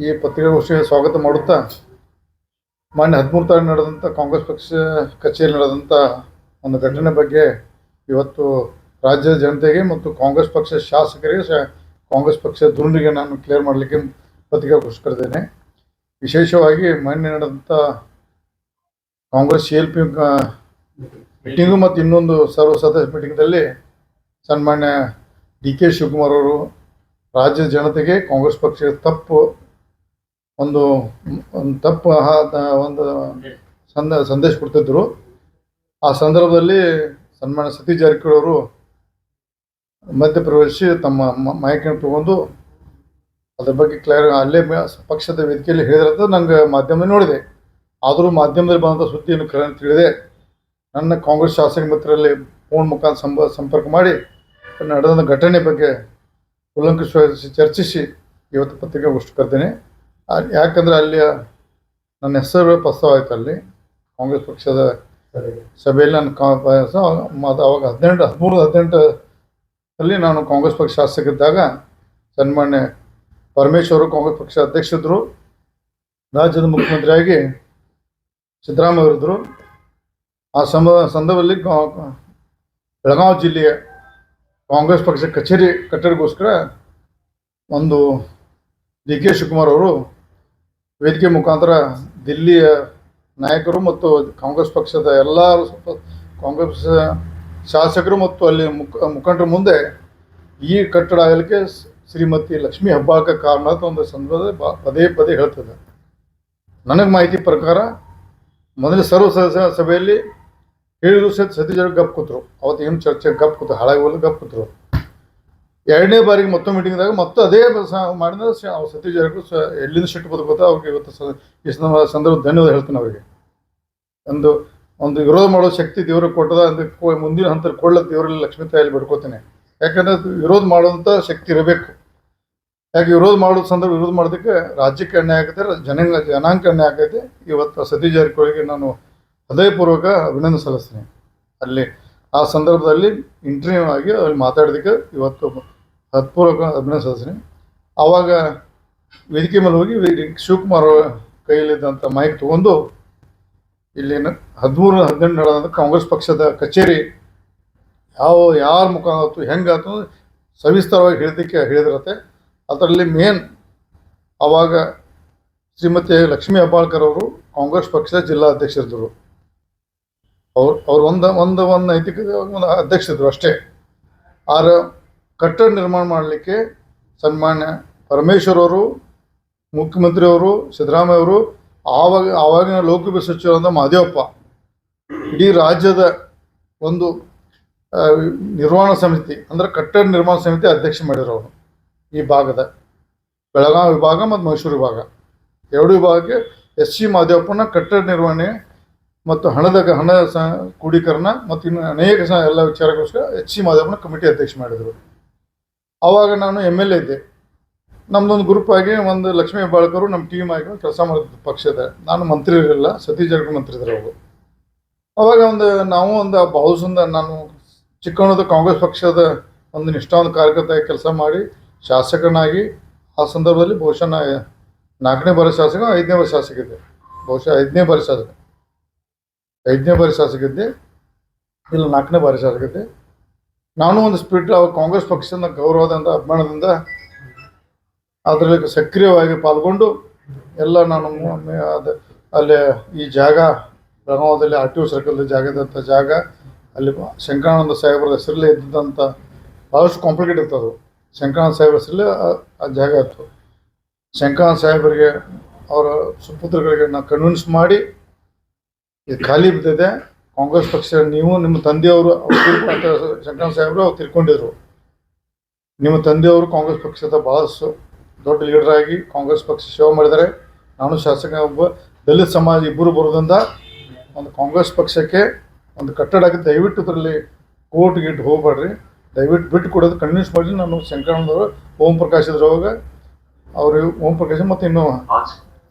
ಈ ಪತ್ರಿಕಾಗೋಷ್ಠಿಗೆ ಸ್ವಾಗತ ಮಾಡುತ್ತಾ, ಮಾನ್ಯ ಹದಿಮೂರು ತಾರೀಕು ನಡೆದಂಥ ಕಾಂಗ್ರೆಸ್ ಪಕ್ಷ ಕಚೇರಿ ನಡೆದಂಥ ಒಂದು ಘಟನೆ ಬಗ್ಗೆ ಇವತ್ತು ರಾಜ್ಯದ ಜನತೆಗೆ ಮತ್ತು ಕಾಂಗ್ರೆಸ್ ಪಕ್ಷ ಶಾಸಕರಿಗೆ ಕಾಂಗ್ರೆಸ್ ಪಕ್ಷ ಧುರುಣಿಗೆ ನಾನು ಕ್ಲಿಯರ್ ಮಾಡಲಿಕ್ಕೆ ಪತ್ರಿಕಾಗೋಷ್ಠಿ ಕರೆದೇನೆ ವಿಶೇಷವಾಗಿ ಮೊನ್ನೆ ನಡೆದಂಥ Congress C L P meeting ಮತ್ತು ಇನ್ನೊಂದು ಸರ್ವ ಸದಸ್ಯ ಮೀಟಿಂಗ್ದಲ್ಲಿ ಸನ್ಮಾನ್ಯ ಡಿ ಕೆ ಶಿವಕುಮಾರ್ ಅವರು ರಾಜ್ಯದ ಜನತೆಗೆ ಕಾಂಗ್ರೆಸ್ ಪಕ್ಷದ ತಪ್ಪು ಒಂದು ಒಂದು ತಪ್ಪು ಒಂದು ಸಂದ, ಸಂದೇಶ ಕೊಡ್ತಿದ್ರು. ಆ ಸಂದರ್ಭದಲ್ಲಿ ಸನ್ಮಾನ ಸತೀಶ್ ಜಾರಕಿಹೊಳಿ ಅವರು ಮಧ್ಯಪ್ರವೇಶಿಸಿ ತಮ್ಮ ಮಾಹಿತಿಯನ್ನು ತಗೊಂಡು ಅದ್ರ ಬಗ್ಗೆ ಕ್ಲಿಯರ್ ಅಲ್ಲೇ ಪಕ್ಷದ ವೇದಿಕೆಯಲ್ಲಿ ಹೇಳಿದ್ರಂತ ನಂಗೆ ಮಾಧ್ಯಮ ನೋಡಿದೆ. ಆದರೂ ಮಾಧ್ಯಮದಲ್ಲಿ ಬಂದಂಥ ಸುದ್ದಿಯನ್ನು ಕರೆ ತಿಳಿದೆ. ನನ್ನ ಕಾಂಗ್ರೆಸ್ ಶಾಸಕ ಮಿತ್ರರಲ್ಲಿ ಫೋನ್ ಮುಖಾಂತರ ಸಂಪ ಸಂಪರ್ಕ ಮಾಡಿ ನಡೆದ ಘಟನೆ ಬಗ್ಗೆ ಕೂಲಂಕಷವಾಗಿ ಚರ್ಚಿಸಿ ಇವತ್ತು ಪತ್ರಿಕಾಗೋಷ್ಠಿ ಕರೆದೇನೆ. ಆ- ಯಾಕಂದ್ರೆ ಅಲ್ಲಿ ನನ್ನ ಹೆಸರು ಪ್ರಸ್ತಾವ ಆಯ್ತು ಅಲ್ಲಿ ಕಾಂಗ್ರೆಸ್ ಪಕ್ಷದ ಸಭೆಯಲ್ಲಿ ನಾನು ಮತ್ತು ಅವಾಗ ಹದಿನೆಂಟು, ಹದಿಮೂರು ಹದಿನೆಂಟು ಅಲ್ಲಿ ನಾನು ಕಾಂಗ್ರೆಸ್ ಪಕ್ಷ ಶಾಸಕರಿದ್ದಾಗ ಸನ್ಮಾನ್ಯ ಪರಮೇಶ್ವರ ಕಾಂಗ್ರೆಸ್ ಪಕ್ಷ ಅಧ್ಯಕ್ಷರಿದ್ದರು ರಾಜ್ಯದ ಮುಖ್ಯಮಂತ್ರಿಯಾಗಿ ಸಿದ್ದರಾಮಯ್ಯ ಇದ್ದರು ಆ ಸಮ ಸಂದರ್ಭದಲ್ಲಿ ಬೆಳಗಾವಿ ಜಿಲ್ಲೆಯ ಕಾಂಗ್ರೆಸ್ ಪಕ್ಷ ಕಚೇರಿ ಕಟ್ಟಡಗೋಸ್ಕರ ಒಂದು ಡಿ ಕೆ ಶಿವಕುಮಾರ್ ಅವರು ವೇದಿಕೆ ಮುಖಾಂತರ ದಿಲ್ಲಿಯ ನಾಯಕರು ಮತ್ತು ಕಾಂಗ್ರೆಸ್ ಪಕ್ಷದ ಎಲ್ಲ ಕಾಂಗ್ರೆಸ್ ಶಾಸಕರು ಮತ್ತು ಅಲ್ಲಿ ಮುಖ, ಮುಖಂಡರ ಮುಂದೆ ಈ ಕಟ್ಟಡ ಆಗಲಿಕ್ಕೆ ಶ್ರೀಮತಿ ಲಕ್ಷ್ಮೀ ಹೆಬ್ಬಾಳ್ಕರ್ ಕಾರಣ ಅಂತ ಒಂದು ಸಂದರ್ಭದಲ್ಲಿ ಬಾ, ಪದೇ ಪದೇ ಹೇಳ್ತದೆ. ನನಗೆ ಮಾಹಿತಿ ಪ್ರಕಾರ ಮೊದಲ ಸರ್ವ ಸದಸ್ಯ ಸಭೆಯಲ್ಲಿ ಹೇಳಿದ್ರು ಸತ್ ಸತೀಶ್ ಗಪ್ ಕೂತರು. ಅವತ್ತು ಏನು ಚರ್ಚೆ ಗಪ್ ಕೂತು, ಹಾಳಾಗಿ ಹೋಗಲು ಗಪ್ ಕೂತರು. ಎರಡನೇ ಬಾರಿಗೆ ಮತ್ತೊಂದು ಮೀಟಿಂಗ್ದಾಗ ಮತ್ತೆ ಅದೇ ಮಾಡಿದ್ರೆ ಸತೀಶ್ ಜಾರಕಿಹೊಳಿ ಸ, ಎಲ್ಲಿಂದ ಸಿಟ್ಟು ಬದುಕೋತ ಅವ್ರಿಗೆ ಇವತ್ತು ಈ ಸಂದರ್ಭ ಧನ್ಯವಾದ ಹೇಳ್ತೀನಿ ಅವರಿಗೆ. ಒಂದು ಒಂದು ವಿರೋಧ ಮಾಡೋ ಶಕ್ತಿ ದೇವ್ರಿಗೆ ಕೊಟ್ಟದ, ಅಂದ್ರೆ ಮುಂದಿನ ಹಂತ ಕೊಳ್ಳ ದೇವರಲ್ಲಿ ಲಕ್ಷ್ಮೀ ತಾಯಲ್ಲಿ ಬಿಡ್ಕೋತೀನಿ. ಯಾಕಂದ್ರೆ ವಿರೋಧ ಮಾಡುವಂಥ ಶಕ್ತಿ ಇರಬೇಕು. ಯಾಕೆ ವಿರೋಧ ಮಾಡೋ ಸಂದರ್ಭ ವಿರೋಧ ಮಾಡೋದಕ್ಕೆ ರಾಜ್ಯಕ್ಕೆ ಅನ್ಯಾಯ ಆಗುತ್ತೆ ಜನಾಂಗ ಜನಾಂಗ ಅನ್ಯಾಯ ಆಗೈತೆ ಇವತ್ತು ಸತೀಶ್ ಜಾರಕಿಹೊಳಿಗೆ ನಾನು ಹೃದಯಪೂರ್ವಕ ಅಭಿನಂದನೆ ಸಲ್ಲಿಸ್ತೀನಿ. ಅಲ್ಲಿ ಆ ಸಂದರ್ಭದಲ್ಲಿ ಇಂಟರ್ವ್ಯೂ ಆಗಿ ಅಲ್ಲಿ ಮಾತಾಡೋದಕ್ಕೆ ಇವತ್ತು ಹತ್ಪೂರ್ವಕ ಅಭಿನಯ ಸಲ್ಲಿಸ್ತೀನಿ ಆವಾಗ ವೇದಿಕೆ ಮೇಲೆ ಹೋಗಿ ಶಿವಕುಮಾರ್ ಕೈಯಲ್ಲಿದ್ದಂಥ ಮೈಕ್ ತಗೊಂಡು ಇಲ್ಲಿ ಹದಿಮೂರು, ಹದಿನೆಂಟು ನಡೆದಂಥ ಕಾಂಗ್ರೆಸ್ ಪಕ್ಷದ ಕಚೇರಿ ಯಾವ, ಯಾರ ಮುಖ ಆಯಿತು ಹೆಂಗಾಯ್ತು ಸವಿಸ್ತಾರವಾಗಿ ಹೇಳಿದಕ್ಕೆ ಹೇಳಿದಿರತ್ತೆ. ಅದರಲ್ಲಿ ಮೇನ್ ಆವಾಗ ಶ್ರೀಮತಿ ಲಕ್ಷ್ಮೀ ಹೆಬ್ಬಾಳ್ಕರ್ ಅವರು ಕಾಂಗ್ರೆಸ್ ಪಕ್ಷದ ಜಿಲ್ಲಾ ಅಧ್ಯಕ್ಷರಿದ್ದರು. ಅವ್ರು ಅವ್ರು ಒಂದು ಒಂದು ಒಂದು ನೈತಿಕ ಒಂದು ಅಧ್ಯಕ್ಷರಿದ್ದರು ಅಷ್ಟೇ. ಆರ ಕಟ್ಟಡ ನಿರ್ಮಾಣ ಮಾಡಲಿಕ್ಕೆ ಸನ್ಮಾನ್ಯ ಪರಮೇಶ್ವರ್ ಅವರು ಮುಖ್ಯಮಂತ್ರಿಯವರು ಸಿದ್ದರಾಮಯ್ಯ ಅವರು, ಆವಾಗ, ಆವಾಗಿನ ಲೋಕಸಭೆ ಸಚಿವರಾದ ಮಾದೇವಪ್ಪ, ಇಡೀ ರಾಜ್ಯದ ಒಂದು ನಿರ್ವಹಣಾ ಸಮಿತಿ, ಅಂದ್ರೆ ಕಟ್ಟಡ ನಿರ್ಮಾಣ ಸಮಿತಿ ಅಧ್ಯಕ್ಷ ಮಾಡಿರೋರು ಈ ಭಾಗದ. ಬೆಳಗಾವಿ ವಿಭಾಗ ಮತ್ತು ಮೈಸೂರು ವಿಭಾಗ. ಎರಡು ವಿಭಾಗಕ್ಕೆ ಎಸ್ ಸಿ ಮಾದೇವಪ್ಪನ ಕಟ್ಟಡ ನಿರ್ವಹಣೆ ಮತ್ತು ಹಣದ ಹಣ ಸ ಕ್ರೋಢೀಕರಣ ಮತ್ತು ಇನ್ನು ಅನೇಕ ಎಲ್ಲ ವಿಚಾರಗೋಸ್ಕರ ಎಚ್ ಸಿ ಮಾದೇವಪ್ಪನ ಕಮಿಟಿ ಅಧ್ಯಕ್ಷ ಮಾಡಿದರು. ಆವಾಗ ನಾನು ಎಂ ಎಲ್ ಎ ಇದ್ದೆ. ನಮ್ಮದೊಂದು ಗ್ರೂಪ್ ಆಗಿ ಒಂದು ಲಕ್ಷ್ಮೀ ಬಾಳ್ಕರು ನಮ್ಮ ಟೀಮ್ ಆಗಿ ಕೆಲಸ ಮಾಡಿದ್ದು ಪಕ್ಷದ. ನಾನು ಮಂತ್ರಿ ಇರಲಿಲ್ಲ, ಸತೀಶ್ ಜಾರಕಿಹೊಳಿ ಮಂತ್ರಿ ಇದ್ರು ಅವರು. ಅವಾಗ ಒಂದು ನಾವು ಒಂದು ಬಹುಸಂದ ನಾನು ಚಿಕ್ಕಣದ ಕಾಂಗ್ರೆಸ್ ಪಕ್ಷದ ಒಂದು ನಿಷ್ಠಾವಂತ ಕಾರ್ಯಕರ್ತ ಕೆಲಸ ಮಾಡಿ ಶಾಸಕನಾಗಿ, ಆ ಸಂದರ್ಭದಲ್ಲಿ ಬಹುಶಃ ನಾಲ್ಕನೇ ಬಾರಿ ಶಾಸಕ, ಐದನೇ ಬಾರಿ ಶಾಸಕ ಇದ್ದೆ. ಬಹುಶಃ ಐದನೇ ಬಾರಿ ಶಾಸಕ. ಐದನೇ ಬಾರಿ ಶಾಸಕ ಇದ್ದೆ. ಇಲ್ಲ, ನಾಲ್ಕನೇ ಬಾರಿ ಶಾಸಕ ಇದ್ದೆ. ನಾನು ಒಂದು ಸ್ಪಿರಿಟ್ ಅವಾಗ ಕಾಂಗ್ರೆಸ್ ಪಕ್ಷದ ಗೌರವದಿಂದ, ಅಭಿಮಾನದಿಂದ ಅದರಲ್ಲಿ ಸಕ್ರಿಯವಾಗಿ ಪಾಲ್ಗೊಂಡು ಎಲ್ಲ ನಾನು ಅದು, ಅಲ್ಲಿ ಈ ಜಾಗ ಬೆಳಗಾವದಲ್ಲಿ ಆರ್ ಟಿ ಒ ಸರ್ಕಲ್ ಜಾಗ ಇದ್ದಂಥ ಜಾಗ, ಅಲ್ಲಿ ಶಂಕರಾನಂದ ಸಾಹೇಬರ ಹೆಸರಲ್ಲೇ ಇದ್ದಂಥ ಭಾಳಷ್ಟು ಕಾಂಪ್ಲಿಕೇಟ್ ಇತ್ತು ಅದು. ಶಂಕರಾನಂದ ಸಾಹೇಬ್ರ ಹೆಸರಲ್ಲೇ ಆ- ಆ ಜಾಗ ಇತ್ತು. ಶಂಕರಾನಂದ ಸಾಹೇಬರಿಗೆ ಅವರ ಸುಪುತ್ರಗಳಿಗೆ ನಾನು ಕನ್ವಿನ್ಸ್ ಮಾಡಿ ಇದು ಖಾಲಿ ಬಿದ್ದಿದೆ. ಕಾಂಗ್ರೆಸ್ ಪಕ್ಷ ನೀವು ನಿಮ್ಮ ತಂದೆಯವರು ಶಂಕರ ಸಾಹೇಬ್ರು ಅವ್ರು ತಿರ್ಕೊಂಡಿದ್ರು ನಿಮ್ಮ ತಂದೆಯವರು ಕಾಂಗ್ರೆಸ್ ಪಕ್ಷದ ಭಾಳಷ್ಟು ದೊಡ್ಡ ಲೀಡರ್ ಆಗಿ ಕಾಂಗ್ರೆಸ್ ಪಕ್ಷ ಸೇವೆ ಮಾಡಿದ್ದಾರೆ. ನಾನು ಶಾಸಕ, ಒಬ್ಬ ದಲಿತ ಸಮಾಜ ಇಬ್ಬರು ಬರೋದ್ರಿಂದ ಒಂದು ಕಾಂಗ್ರೆಸ್ ಪಕ್ಷಕ್ಕೆ ಒಂದು ಕಟ್ಟಡಕ್ಕೆ ದಯವಿಟ್ಟು ಇದರಲ್ಲಿ ಕೋರ್ಟ್ ಗೀಟ್ ಹೋಗ್ಬೇಡ್ರಿ. ದಯವಿಟ್ಟು ಬಿಟ್ಟು ಕೊಡೋದು ಕನ್ವಿನ್ಸ್ ಮಾಡಿ ನಾನು ಶಂಕರಾನಂದವರು ಓಂ ಪ್ರಕಾಶ್ ಇದ್ರವಾಗ ಅವರು ಓಂ ಪ್ರಕಾಶ್ ಮತ್ತು ಇನ್ನೂ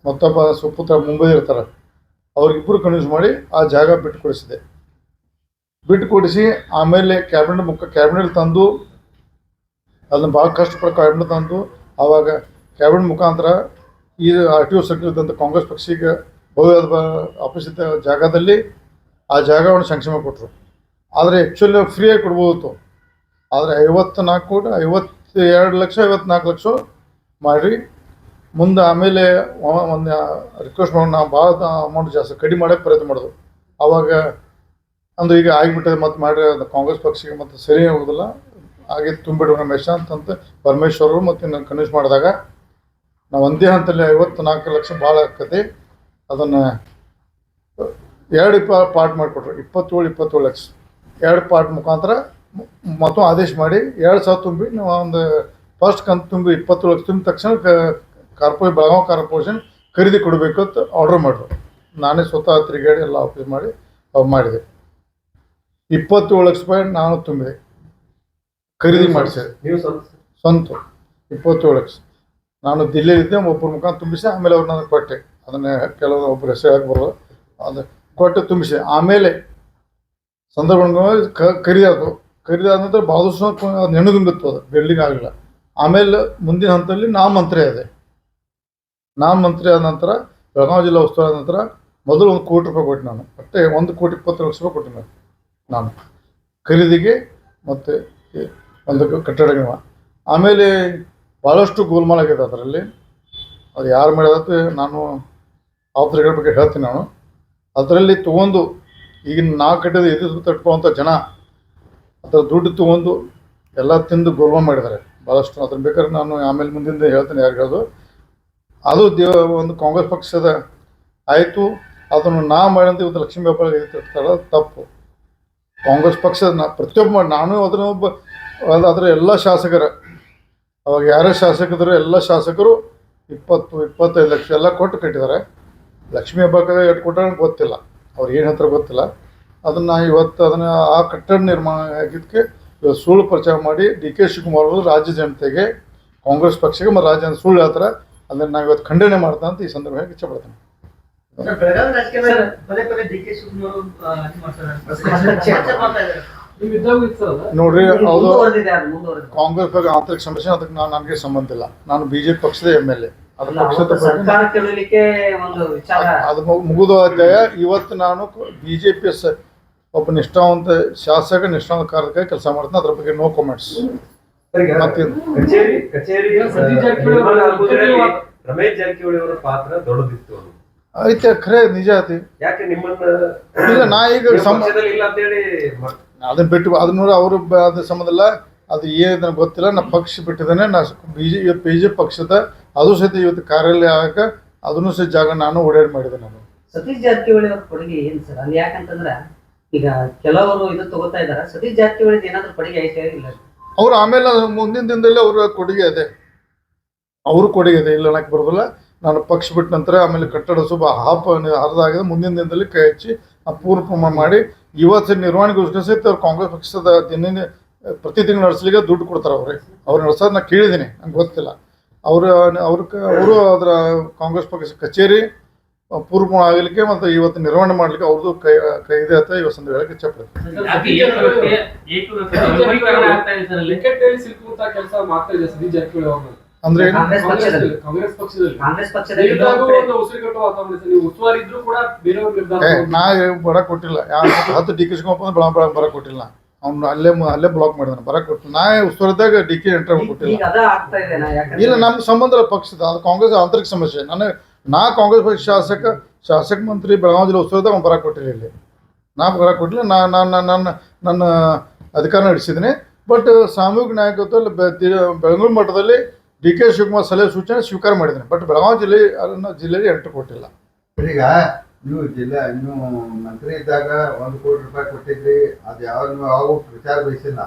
ಮತ್ತೊಬ್ಬ ಸುಪುತ್ರ ಮುಂಬೈ ಇರ್ತಾರೆ ಅವ್ರಿಗಿಬ್ಬರು ಕನ್ವಿನ್ಸ್ ಮಾಡಿ ಆ ಜಾಗ ಬಿಟ್ಟು ಕೊಡಿಸಿದೆ ಬಿಟ್ಟು ಕೊಡಿಸಿ ಆಮೇಲೆ ಕ್ಯಾಬಿನೆಟ್ ಮುಖ ಕ್ಯಾಬಿನೆಟ್ ತಂದು, ಅದನ್ನು ಭಾಳ ಕಷ್ಟಪಟ್ಟು ಕ್ಯಾಬಿನೆಟ್ ತಂದು, ಆವಾಗ ಕ್ಯಾಬಿನೆಟ್ ಮುಖಾಂತರ ಈ R T O circle Congress ಪಕ್ಷಿಗೆ ಭವ್ಯದ ಆಫೀಸ್ ಜಾಗದಲ್ಲಿ ಆ ಜಾಗವನ್ನು ಸಂಕ್ಷೇಮ ಕೊಟ್ಟರು. ಆದರೆ ಆ್ಯಕ್ಚುಲಿ ಫ್ರೀಯಾಗಿ ಕೊಡ್ಬೋದು ಆದರೆ ಐವತ್ತು ನಾಲ್ಕು ಕೋಟಿ ಐವತ್ತು ಎರಡು ಲಕ್ಷ, ಐವತ್ನಾಲ್ಕು ಲಕ್ಷ ಮಾಡಿ ಮುಂದೆ ಆಮೇಲೆ ಒಂದು ರಿಕ್ವೆಸ್ಟ್ ಮಾಡಿ ನಾವು ಭಾಳ ಅಮೌಂಟ್ ಜಾಸ್ತಿ ಕಡಿಮೆ ಮಾಡೋಕ್ಕೆ ಪ್ರಯತ್ನ ಮಾಡೋದು ಆವಾಗ ಅಂದ್ರೆ ಈಗ ಆಗಿಬಿಟ್ಟದೆ ಮತ್ತು ಮಾಡಿ ಅದು ಕಾಂಗ್ರೆಸ್ ಪಕ್ಷಕ್ಕೆ ಮತ್ತು ಸರಿ ಹೋಗೋದಿಲ್ಲ ಹಾಗೆ ತುಂಬಿಡುವ ಅಂತ ಅಂತಂತ ಪರಮೇಶ್ವರರು ಮತ್ತು ನಾನು ಕನ್ವಿನ್ಸ್ ಮಾಡಿದಾಗ ನಾವು ಒಂದೇ ಹಂತದಲ್ಲಿ ಐವತ್ತು ನಾಲ್ಕು ಲಕ್ಷ ಭಾಳ ಆಕತಿ. ಅದನ್ನು ಎರಡು ಇಪ್ಪ ಪಾರ್ಟ್ ಮಾಡಿಕೊಟ್ರು, ಇಪ್ಪತ್ತೇಳು ಇಪ್ಪತ್ತೇಳು ಲಕ್ಷ. ಎರಡು ಪಾರ್ಟ್ ಮುಖಾಂತರ ಮತ್ತೊಂದು ಮತ್ತು ಆದೇಶ ಮಾಡಿ ಎರಡು ಸಾವಿರ ತುಂಬಿ ನಾವು ಒಂದು ಫಸ್ಟ್ ಕಂತು ತುಂಬಿ ಇಪ್ಪತ್ತೇಳು ಲಕ್ಷ ತುಂಬಿದ ತಕ್ಷಣ ಕಾರ್ಪೊರೇ ಬೆಳಗಾವಿ ಕಾರ್ಪೊರೇಷನ್ ಖರೀದಿ ಕೊಡಬೇಕು ಅಂತ ಆರ್ಡರ್ ಮಾಡಿದ್ರು. ನಾನೇ ಸ್ವತಃ ತಿರುಗಾಡಿ ಎಲ್ಲ ಆಫೀಸ್ ಮಾಡಿ ಮಾಡಿದೆ. ಇಪ್ಪತ್ತೇಳು ಲಕ್ಷ ರೂಪಾಯಿ ನಾನು ತುಂಬಿದೆ. ಖರೀದಿ ಮಾಡಿಸಿದೆ. ನೀವು ಸ್ವಂತ ಇಪ್ಪತ್ತೇಳು ಲಕ್ಷ. ನಾನು ದಿಲ್ಲಿಲಿದ್ದೆ ಒಬ್ಬರ ಮುಖಾಂತರ ತುಂಬಿಸಿ ಆಮೇಲೆ ಅವ್ರು ನನಗೆ ಕೊಟ್ಟೆ. ಅದನ್ನೇ ಕೆಲವರು ಒಬ್ಬರು ಹೆಸರು ಹಾಕ್ಬಾರ್ದು ಬರೋದು ಅದು ಕೊಟ್ಟು ತುಂಬಿಸಿ. ಆಮೇಲೆ ಸಂದರ್ಭ ಕ ಖರೀದಾದವು ಖರೀದಾದ ನಂತರ ಬಹಳಷ್ಟು ನೆಣ್ಣು ಅದು. ಬಿಲ್ಡಿಂಗ್ ಆಗಲಿಲ್ಲ. ಆಮೇಲೆ ಮುಂದಿನ ಹಂತದಲ್ಲಿ ನಾ ಮಂತ್ರಿ ಆದೆ. ನಾ ಮಂತ್ರಿ ಆದ ನಂತರ, ಬೆಳಗಾವಿ ಜಿಲ್ಲಾ ಉಸ್ತುವಾರಿ ಆದ ನಂತರ ಮೊದಲು ಒಂದು ಕೋಟಿ ರೂಪಾಯಿ ಕೊಟ್ಟೆ ನಾನು. ಮತ್ತೆ ಒಂದು ಕೋಟಿ ಇಪ್ಪತ್ತು ಲಕ್ಷ ರೂಪಾಯಿ ಕೊಟ್ಟೆ ನಾನು. ನಾನು ಖರೀದಿಗೆ ಮತ್ತು ಒಂದು ಕಟ್ಟಡ ಆಮೇಲೆ ಭಾಳಷ್ಟು ಗೋಲ್ಮಾಲ್ ಆಗಿದೆ ಅದರಲ್ಲಿ. ಅದು ಯಾರು ಮಾಡಿದಂತೆ ನಾನು ಆಫ್ರಿಕಾ ಬಗ್ಗೆ ಹೇಳ್ತೀನಿ ನಾನು. ಅದರಲ್ಲಿ ತೊಗೊಂಡು ಈಗಿನ ನಾ ಕಟ್ಟಿದ ಇದು ತಟ್ಕೊಳ್ಳುವಂಥ ಜನ ಅದರ ದುಡ್ಡು ತೊಗೊಂಡು ಎಲ್ಲ ತಿಂದು ಗೋಲ್ಮಾಲ್ ಮಾಡಿದ್ದಾರೆ. ಭಾಳಷ್ಟು ಅದ್ರ ಬೇಕಾದ್ರೆ ನಾನು ಆಮೇಲೆ ಮುಂದಿಂದ ಹೇಳ್ತೀನಿ ಯಾರು ಹೇಳೋದು. ಅದು ದೇವ ಒಂದು ಕಾಂಗ್ರೆಸ್ ಪಕ್ಷದ ಆಯಿತು. ಅದನ್ನು ನಾ ಮಾಡಿದಂತೆ ಇವತ್ತು ಲಕ್ಷ್ಮೀ ವ್ಯಾಪಾರ ತಪ್ಪು. ಕಾಂಗ್ರೆಸ್ ಪಕ್ಷದ ನಾ, ಪ್ರತಿಯೊಬ್ಬ ನಾನು ಅದನ್ನ ಒಬ್ಬ ಅದರ ಎಲ್ಲ ಶಾಸಕರ, ಅವಾಗ ಯಾರೇ ಶಾಸಕರು ಎಲ್ಲ ಶಾಸಕರು ಇಪ್ಪತ್ತು, ಇಪ್ಪತ್ತೈದು ಲಕ್ಷ ಎಲ್ಲ ಕೊಟ್ಟು ಕಟ್ಟಿದ್ದಾರೆ. ಲಕ್ಷ್ಮೀ ಹಬ್ಬಕ್ಕೆ ಎಷ್ಟು ಕೊಟ್ಟಾರ ಗೊತ್ತಿಲ್ಲ. ಅವ್ರು ಏನು ಹೇಳ್ತಾರೆ ಗೊತ್ತಿಲ್ಲ. ಅದನ್ನು ಇವತ್ತು ಅದನ್ನು ಆ ಕಟ್ಟಡ ನಿರ್ಮಾಣ ಆಗಿದ್ದಕ್ಕೆ ಇವತ್ತು ಸುಳ್ಳು ಪ್ರಚಾರ ಮಾಡಿ ಡಿ ಕೆ ಶಿವಕುಮಾರ್ ಅವರು ರಾಜ್ಯ ಜನತೆಗೆ, ಕಾಂಗ್ರೆಸ್ ಪಕ್ಷಕ್ಕೆ ಮತ್ತು ರಾಜ್ಯ ಸುಳ್ಳು ಹೇಳ್ತಾರೆ. ಅದನ್ನು ನಾವು ಇವತ್ತು ಖಂಡನೆ ಮಾಡ್ತಾ ಅಂತ ಈ ಸಂದರ್ಭವಾಗಿ ಇಚ್ಛಪಡ್ತೇನೆ. ಬೆಳಗಾವಿ ರಾಜಕೀಯದಲ್ಲಿ ಪದೇ ಪದೇ ಡಿ ಕೆ ಶಿವಕುಮಾರ್ ಇದು ಮಾಡ್ತಾರೆ. ಚರ್ಚೆ ಮಾಡ್ತಾ ಇದ್ದಾರೆ. ನೀವು ಇದ್ದಾಗ ಇತ್ತು ಸರ್ ಅದು? ನೋಡ್ರಿ ಅದು ಅದು ಕಾಂಗ್ರೆಸ್ ಬಗ್ಗೆ ಆಂತರಿಕ ಸಮಸ್ಯೆ ಅದಕ್ಕೆ ನಾನು ನನಗೆ ಸಂಬಂಧ ಇಲ್ಲ. ನಾನು ಬಿ ಜೆ ಪಿ ಪಕ್ಷದ ಎಂ ಎಲ್ ಎ. ಅದು ಪಕ್ಷದ ಅದು ಮುಗಿದ ಅಧ್ಯಾಯ. ಇವತ್ತು ನಾನು ಬಿ ಜೆ ಪಿ ಒಬ್ಬ ನಿಷ್ಠಾವಂತ ಶಾಸಕ ನಿಷ್ಠಾವಂತ ಕಾರ್ಯಕ್ಕೆ ಕೆಲಸ ಮಾಡ್ತೀನಿ. ಅದ್ರ ಬಗ್ಗೆ ನೋ ಕಾಮೆಂಟ್ಸ್? ಕಚೇರಿ ರಮೇಶ್ ಜಾರಕಿಹೊಳಿ ಅವರ ಪಾತ್ರ ದೊಡ್ಡದಿತ್ತು. ಐತೆ ಖರೆ ನಿಜ ಐತಿ ಯಾಕೆ ನಿಮ್ಮನ್ನ ಇಲ್ಲ ನಾ ಈಗ ಇಲ್ಲ ಅಂತೇಳಿ ಅದನ್ನ ಬಿಟ್ಟು ಅದನ್ನೂ ಅವರು ಅದ ಅದು ಏನು ನನಗೆ ಗೊತ್ತಿಲ್ಲ ನಾ ಪಕ್ಷ ಬಿಟ್ಟಿದ್ದೇನೆ ನಾ ಬಿ ಜೆ ಬಿ ಜೆ ಪಕ್ಷದ ಅದು ಸಹಿತ ಇವತ್ತು ಕಾರ್ಯಾಲಯ ಆಗಕ್ಕೆ ಅದನ್ನು ಸಹ ಜಾಗ ನಾನು ಓಡಾಡಿ ಮಾಡಿದೆ ನಾನು. ಸತೀಶ್ ಜಾರಕಿಹೊಳಿ ಅವ್ರ ಕೊಡುಗೆ ಏನ್ ಸರ್? ಅಲ್ಲಿ ಯಾಕಂತಂದ್ರ ಈಗ ಕೆಲವರು ಇದು ತಗೋತಾ ಇದ್ದಾರೆ ಸತೀಶ್ ಜಾರಕಿಹೊಳಿ ಏನಾದ್ರು ಕೊಡುಗೆ ಐತೆ ಇಲ್ಲ? ಅವ್ರು ಆಮೇಲೆ ಮುಂದಿನ ದಿನದಲ್ಲಿ ಅವ್ರ ಕೊಡುಗೆ ಇದೆ. ಅವರು ಕೊಡುಗೆ ಇದೆ. ಇಲ್ಲ, ಅನ್ನಕ್ಕೆ ಬರೋದಿಲ್ಲ. ನಾನು ಪಕ್ಷ ಬಿಟ್ಟ ನಂತರ ಆಮೇಲೆ ಕಟ್ಟಡ ಶುಭ ಹಾಪ ಹರಿದಾಗಿದೆ ಮುಂದಿನ ದಿನದಲ್ಲಿ ಕೈ ಹಚ್ಚಿ ಆ ಪೂರ್ವ ಪ್ರಮಾಣ ಮಾಡಿ ಇವತ್ತು ನಿರ್ವಹಣೆಗೋಸ್ಕರ ಸಹಿತ ಅವ್ರು ಕಾಂಗ್ರೆಸ್ ಪಕ್ಷದ ದಿನ ಪ್ರತಿ ತಿಂಗಳು ನಡೆಸಲಿಕ್ಕೆ ದುಡ್ಡು ಕೊಡ್ತಾರೆ ಅವ್ರಿಗೆ ಅವ್ರು ನಡೆಸೋದು ನಾನು ಕೇಳಿದ್ದೀನಿ. ನಂಗೆ ಗೊತ್ತಿಲ್ಲ. ಅವರು, ಅವ್ರ, ಅವರು ಅದರ ಕಾಂಗ್ರೆಸ್ ಪಕ್ಷ ಕಚೇರಿ ಪೂರ್ವ ಆಗಲಿಕ್ಕೆ ಮತ್ತು ಇವತ್ತು ನಿರ್ವಹಣೆ ಮಾಡಲಿಕ್ಕೆ ಅವ್ರದ್ದು ಕೈ ಕೈ ಇದೆ ಅಂತ ಇವತ್ತು ಸಂದರ್ಭ ಹೇಳಕ್ಕೆ ಚಪ್ಪ ಅಂದ್ರೆ ನಾ ಬರಕ್ ಕೊಟ್ಟಿಲ್ಲ. ಯಾರು ಹತ್ತು ಡಿ ಕೆ ಶಿವಕುಮಾರ್ ಬರ ಕೊಟ್ಟಿಲ್ಲ. ಅವ್ನು ಅಲ್ಲೇ ಮು- ಅಲ್ಲೇ ಬ್ಲಾಕ್ ಮಾಡಿದಾನೆ ಬರ ಕೊಟ್ಟಿಲ್ಲ. ನಾ ಉಸ್ತುವಾರಿದಾಗ ಡಿ ಕೆ ಎಂಟ್ರಿ ಈಗ- ಕೊಟ್ಟಿಲ್ಲ. ಆಗ್ತಾ ಇದೆ ನಾ ಯಾಕಂದ್ರೆ ಇಲ್ಲ ನಮ್ಮ ಸಂಬಂಧ ಪಕ್ಷದ ಅದು ಕಾಂಗ್ರೆಸ್ ಆಂತರಿಕ ಸಮಸ್ಯೆ. ನನಗೆ ನಾ ಕಾಂಗ್ರೆಸ್ ಪಕ್ಷ ಶಾಸಕ ಶಾಸಕ ಮಂತ್ರಿ ಬೆಳಗಾವಿ ಜಿಲ್ಲೆ ಉಸ್ತುವಾರಿದಾಗ ಅವ್ನು ಬರ ಕೊಟ್ಟಿಲ್ಲ ಇಲ್ಲಿ. ನಾ ಬರ ಕೊಟ್ಟಿಲ್ಲ ನಾ ನಾನು ನನ್ನ ನನ್ನ ಅಧಿಕಾರ ನಡೆಸಿದ್ದೀನಿ. ಬಟ್ ಸಾಮೂಹಿಕ ನಾಯಕತ್ವದಲ್ಲಿ ಬೆ- ಮಠದಲ್ಲಿ ಡಿ ಕೆ ಶಿವಕುಮಾರ್ ಸಲಹೆ ಸೂಚನೆ ಸ್ವೀಕಾರ ಮಾಡಿದ್ದೀನಿ. ಬಟ್ ಬೆಳಗಾವಿ ಜಿಲ್ಲೆ ಅದನ್ನ ಜಿಲ್ಲೆಗೆ ಎಂಟು ಕೊಟ್ಟಿಲ್ಲ ಈಗ ನೀವು ಜಿಲ್ಲಾ ನೀವು ಮಂತ್ರಿ ಇದ್ದಾಗ ಒಂದು ಕೋಟಿ ರೂಪಾಯಿ ಕೊಟ್ಟಿದ್ರಿ. ಅದು ಯಾವ ನೀವು ಯಾವ ಪ್ರಚಾರ ಬಯಸಿಲ್ಲ.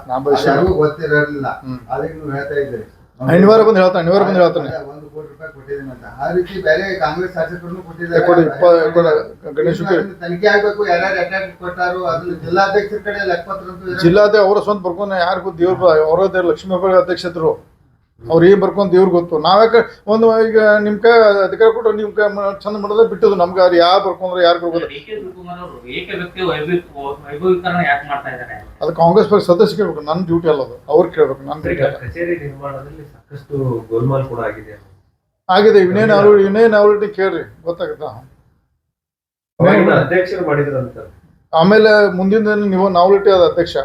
ಗೊತ್ತಿರಲಿಲ್ಲ. ಅದಕ್ಕೆ ನೀವು ಹೇಳ್ತಾ ಇದ್ದೀರಿ. ಅನಿವಾರ್ಯ ಬಂದು ಹೇಳ್ತಾನೆ ಅನಿವಾರ್ಯ ಬಂದು ಹೇಳ್ತಾನೆ. ಒಂದು ಕೋಟಿ ರೂಪಾಯಿ ಆ ರೀತಿ ಬೇರೆ ಕಾಂಗ್ರೆಸ್ ಕೊಟ್ಟಿದ್ದಾರೆ. ಇಪ್ಪ ಕೊಡಿ. ಗಣೇಶ್ ಹುಕ್ಕಿ. ತನಿಖೆ ಆಗ್ಬೇಕು ಯಾರ್ಯಾರು ಅಟ್ಯಾಕ್ ಕೊಟ್ಟಾರು ಅದನ್ನ ಜಿಲ್ಲಾಧ್ಯಕ್ಷರ ಕಡೆ ಲೆಕ್ಕಪತ್ರ ಜಿಲ್ಲಾದೇ ಅವರ ಸ್ವಂತ ಬರ್ಕೊಂಡು ಯಾರಿಗೂ ದೇವ್ರ ಅವರದೇ ಲಕ್ಷ್ಮೀ ಹೆಬ್ಬಾಳ್ಕರ್ ಅಧ್ಯಕ್ಷರು ಅವ್ರು ಏನ್ ಬರ್ಕೊಂಡು ದೇವ್ರು ಗೊತ್ತು. ನಾವ್ಯಾಕ ಒಂದು ಈಗ ನಿಮ್ ಕೈ ಅಧಿಕಾರ ಕೊಟ್ಟು ನಿಮ್ ಕೈ ಚಂದ ಮಾಡೋದೇ ಬಿಟ್ಟದು ನಮ್ಗೆ. ಅವ್ರು ಯಾರು ಬರ್ಕೊಂಡ್ರೆ ಯಾರು ಗೊತ್ತು. ಡಿ ಅವರು ಏಕ ವ್ಯಕ್ತಿ ವೈಭವ ವೈಭವೀಕರಣ ಯಾಕೆ ಮಾಡ್ತಾ ಇದ್ದಾರೆ? ಅದು ಕಾಂಗ್ರೆಸ್ ಪಕ್ಷ ಸದಸ್ಯ ಕೇಳ್ಬೇಕು. ನನ್ನ ಡ್ಯೂಟಿ ಅಲ್ಲ ಅದು. ಅವ್ರು ಕೇಳ್ಬೇಕು. ನನ್ನ ಡ್ಯೂಟಿ ನಿರ್ಮಾಣದಲ್ಲಿ ಸಾಕಷ್ಟು ಗೋಲ್ಮಾಲ್ ಕೂಡ ಆಗಿದೆ. ಆಗಿದೆ ವಿನಯ್ ನಾವಲ್ಟಿ ವಿನಯ್ ನಾವಲ್ಟಿ ಕೇಳ್ರಿ ಗೊತ್ತಾಗುತ್ತಾ? ಅವಾಗಿನ ಅಧ್ಯಕ್ಷರು ಮಾಡಿದ್ರಂತ. ಆಮೇಲೆ ಮುಂದಿನ ದಿನ ನೀವು ನಾವಲಿಟಿ ಅದ ಅಧ್ಯಕ್ಷ.